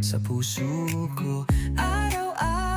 sa puso ko Araw-araw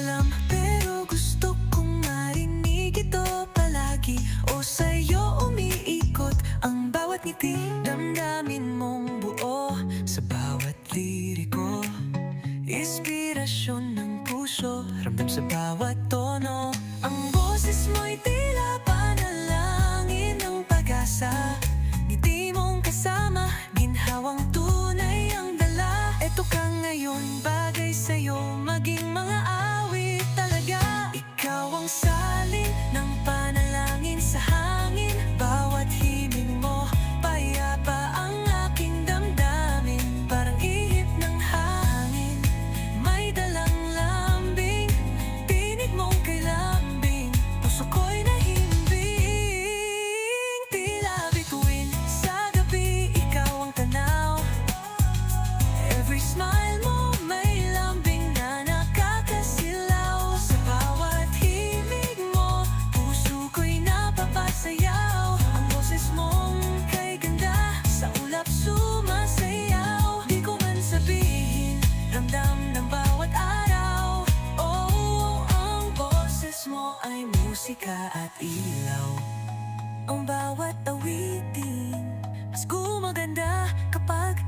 alam Pero gusto kong marinig ito palagi. O sa'yo umiikot ang bawat ngiti. Damdamin mong buo sa bawat liriko. Inspirasyon ng puso, ramdam sa bawat tono. Ang boses mo'y tila pa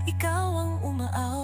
Ikaw ang umaaw.